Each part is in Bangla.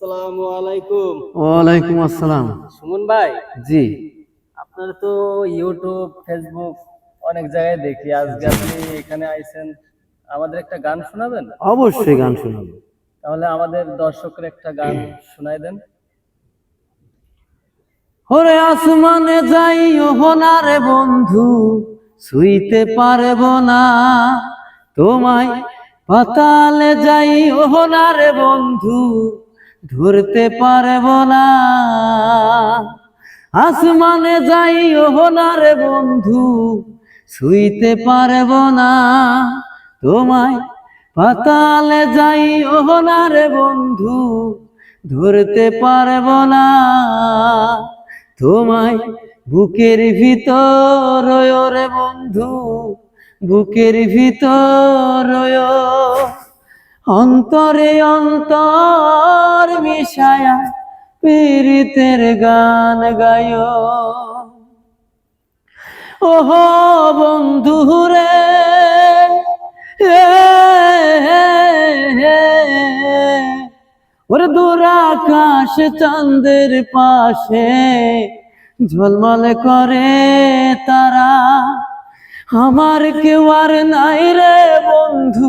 আসসালামু আলাইকুম। ওয়ালাইকুম আসসালাম। সুমন ভাই জি। আপনার তো ইউটিউব ফেসবুক অনেক জায়গায় দেখি। আজকে আপনি এখানে আইছেন আমাদের একটা গান শোনাবেন? অবশ্যই গান শোনাবো। তাহলে আমাদের দর্শকের একটা গান শোনাই দেন। ওরে আসমানে যাই না রে বন্ধু শুইতে পারব না। তোমায় পাতালে যাই না রে বন্ধু ধরতে পারব না। আসমানে যাই না রে বন্ধু, শুইতে পারব না। তোমায় পাতালে যাই না রে বন্ধু, ধরতে পারব না। তোমায় বুকের ভিতর রে বন্ধু, বুকের ভিতর অন্তরে অন্তর মিশায়া পীড়িতের গান গায়। ওহ বন্ধু রে ওরে দূর আকাশ চাঁদের পাশে ঝলমল করে তারা। আমার কেউ আর নাই রে বন্ধু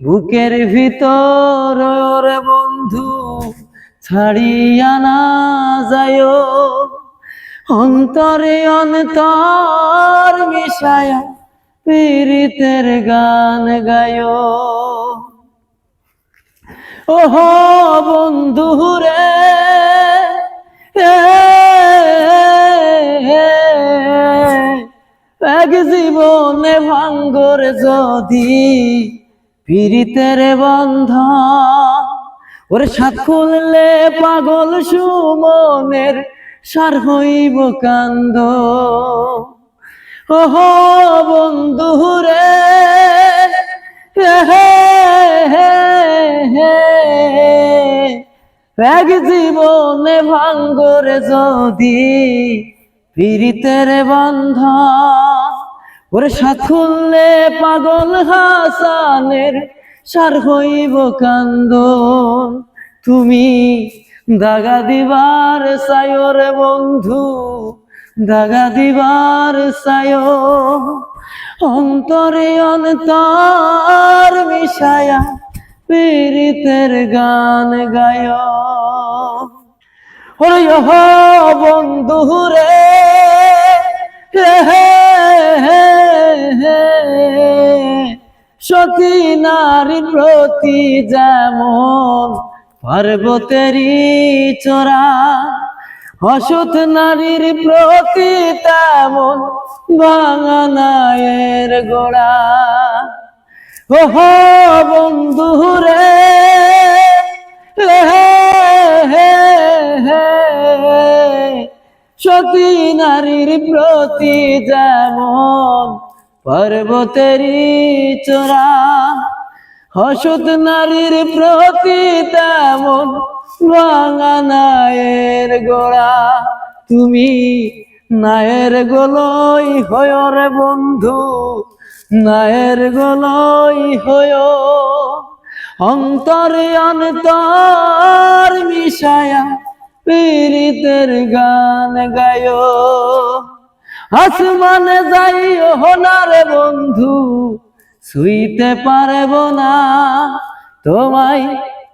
বুকের ভিতর রে বন্ধু, ছাড়িয়া না যায়। অন্তরে অন্তর মিশায়া পীড়িতের গান গায়। ওহ বন্ধু রে এক জীবনে ভাঙ্গর যদি পীড়িতের বন্ধ ওরে খুললে পাগল সুমনের সার হইব কান্দ। ওহ বন্ধু রে এক জীবনে ভাঙ্গরে যদি পীড়িতের বন্ধ ওরে সাথুল্লে পাগল হাসানের সার হইব কান্দন। তুমি দাগা দিবার সায়রে বন্ধু, দাগা দিবার সায় অন্তরে অন্তর মিশায়া পীড়িতের গান গায়। ওরে বন্ধু রে সতী নারীর প্রতি যেমন পার্বতেরই চোরা অসৎ নারীর প্রতি তেমন বাঙানায়ের গোড়া। ওহ বন্ধু রে সতী নারীর প্রতি যেমন পর্বতেরই চোরা হসত নারীর প্রতি তেমন বাঙানায়ের গোড়া। তুমি নায়ের গোলই হয় রে বন্ধু, নায়ের গোলই হয়। অন্তরে অন্তর মিশায়া পীড়িতের গান গায়। আসমানে যাই হোনারে বন্ধু, শুইতে পারব না। তোমায়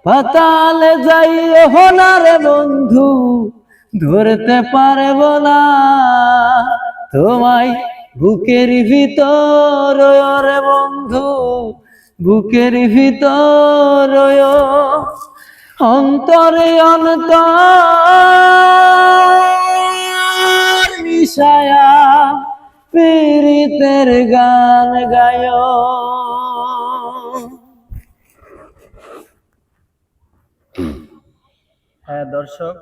পাতালে যাই হোনারে বন্ধু, ধরতে পারব না। তোমায় বুকের ভিতর রে বন্ধু, বুকের ভিতর অন্তরে অন্তর। মিশায়া পীড়িতের গান গায়। হ্যাঁ দর্শক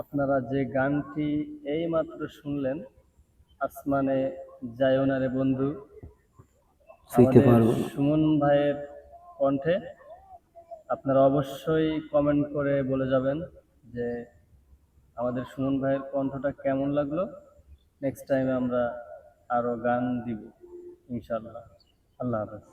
আপনারা যে গানটি এই মাত্র শুনলেন আসমানে যায়ও না রে বন্ধু। সুমন ভাইয়ের কণ্ঠে আপনারা অবশ্যই কমেন্ট করে বলে যাবেন যে আমাদের সুমন ভাইয়ের কণ্ঠটা কেমন লাগল। নেক্সট টাইমে আমরা আরও গান দিব ইনশাল্লাহ আল্লাহ হাফেজ।